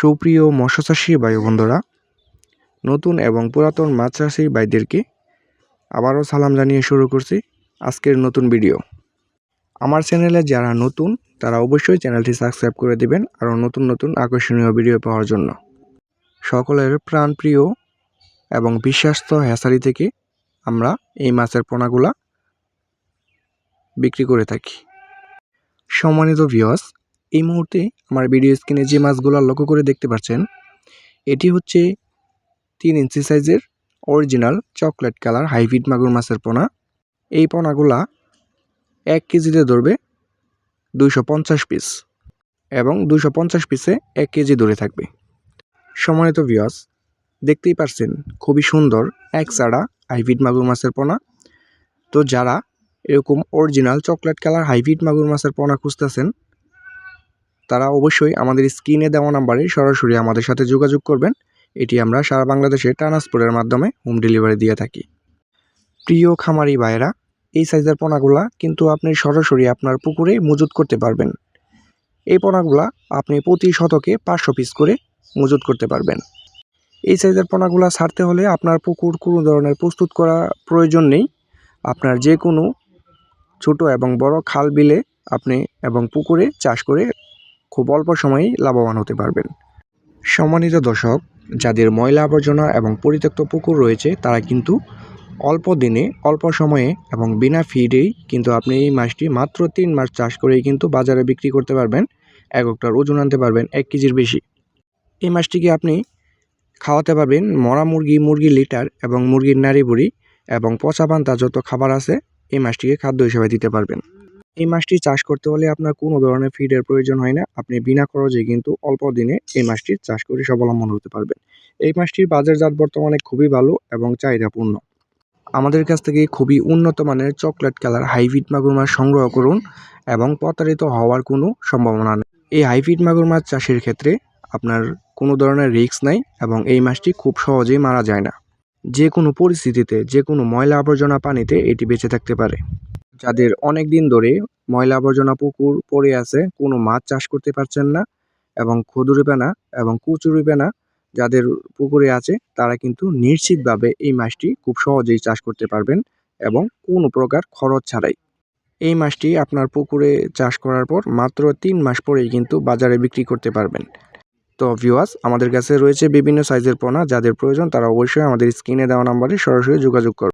সুপ্রিয় মৎস্যচাষী বন্ধুরা নতুন এবং পুরাতন মাছ চাষি ভাইদেরকে আবারও সালাম জানিয়ে শুরু করছি আজকের নতুন ভিডিও। আমার চ্যানেলে যারা নতুন, তারা অবশ্যই চ্যানেলটি সাবস্ক্রাইব করে দিবেন আরও নতুন নতুন আকর্ষণীয় ভিডিও পাওয়ার জন্য। সকলের প্রাণপ্রিয় এবং বিশ্বাস্ত হ্যাসারি থেকে আমরা এই মাছের পোনাগুলা বিক্রি করে থাকি। সম্মানিত ভিওস এই মুহূর্তে আমার ভিডিও স্ক্রিনে যে মাছগুলো লক্ষ্য করে দেখতে পাচ্ছেন, এটি হচ্ছে তিন ইঞ্চি সাইজের অরিজিনাল চকলেট কালার হাইব্রিড মাগুর মাছের পোনা। এই পোনাগুলা এক কেজিতে ধরবে দুইশো পঞ্চাশ পিস এবং পঞ্চাশ পিসে এক কেজি ধরে থাকবে। সম্মানিত ভিওস দেখতেই পারছেন খুবই সুন্দর এক চাড়া হাইব্রিড মাগুর মাছের পোনা। তো যারা এরকম অরিজিনাল চকলেট কালার হাইব্রিড মাগুর মাছের পোনা খুঁজতেছেন তারা অবশ্যই আমাদের স্ক্রিনে দেওয়া নাম্বারে সরাসরি আমাদের সাথে যোগাযোগ করবেন। এটি আমরা সারা বাংলাদেশে ট্রান্সপোর্টের মাধ্যমে হোম ডেলিভারি দিয়ে থাকি। প্রিয় খামারি ভাইয়েরা, এই সাইজের পোনাগুলা কিন্তু আপনি সরাসরি আপনার পুকুরে মজুত করতে পারবেন। এই পোনাগুলা আপনি প্রতি শতকে পাঁচশো পিস করে মজুত করতে পারবেন। এই সাইজের পোনাগুলা ছাড়তে হলে আপনার পুকুর কোনো ধরনের প্রস্তুত করা প্রয়োজন নেই। আপনার যে কোনো ছোট এবং বড় খাল বিলে আপনি এবং পুকুরে চাষ করে খুব অল্প সময়েই লাভবান হতে পারবেন। সম্মানিত দর্শক, যাদের ময়লা আবর্জনা এবং পরিত্যক্ত পুকুর রয়েছে, তারা কিন্তু অল্প দিনে, অল্প সময়ে এবং বিনা ফিডেই কিন্তু আপনি এই মাছটি মাত্র তিন মাস চাষ করেই কিন্তু বাজারে বিক্রি করতে পারবেন। এক একটার ওজন আনতে পারবেন এক কেজির বেশি। এই মাছটিকে আপনি খাওয়াতে পারবেন মরা মুরগি মুরগির লিটার এবং মুরগির নাড়ি বুড়ি এবং পচা পান্তা যত খাবার আছে, এই মাছটিকে খাদ্য হিসেবে দিতে পারবেন। এই মাছটি চাষ করতে হলে আপনার কোনো ধরনের ফিডের প্রয়োজন হয় না। আপনি বিনা খরচে কিন্তু অল্প দিনে এই মাছটি চাষ করে স্বাবলম্বন হতে পারবেন। এই মাছটির বাজারজাত বর্তমানে খুবই ভালো এবং চাহিদাপূর্ণ। আমাদের কাছ থেকে খুবই উন্নত মানের চকলেট কালার হাইব্রিড মাগুর মাছ সংগ্রহ করুন এবং প্রতারিত হওয়ার কোনো সম্ভাবনা নেই। এই হাইব্রিড মাগুর মাছ চাষের ক্ষেত্রে আপনার কোনো ধরনের রিস্ক নাই এবং এই মাছটি খুব সহজেই মারা যায় না। যে কোনো পরিস্থিতিতে, যে কোনো ময়লা আবর্জনা পানিতে এটি বেঁচে থাকতে পারে। যাদের অনেক দিন ধরে ময়লা আবর্জনা পুকুর পড়ে আছে, কোনো মাছ চাষ করতে পারছেন না এবং ক্ষুদুরি পেনা এবং কুচুরি পেনা যাদের পুকুরে আছে, তারা কিন্তু নিশ্চিতভাবে এই মাছটি খুব সহজেই চাষ করতে পারবেন এবং কোনো প্রকার খরচ ছাড়াই। এই মাছটি আপনার পুকুরে চাষ করার পর মাত্র তিন মাস পরেই কিন্তু বাজারে বিক্রি করতে পারবেন। তো ভিওয়াস আমাদের কাছে রয়েছে বিভিন্ন সাইজের পোনা, যাদের প্রয়োজন তারা অবশ্যই আমাদের স্ক্রিনে দেওয়া নাম্বারে সরাসরি যোগাযোগ করবে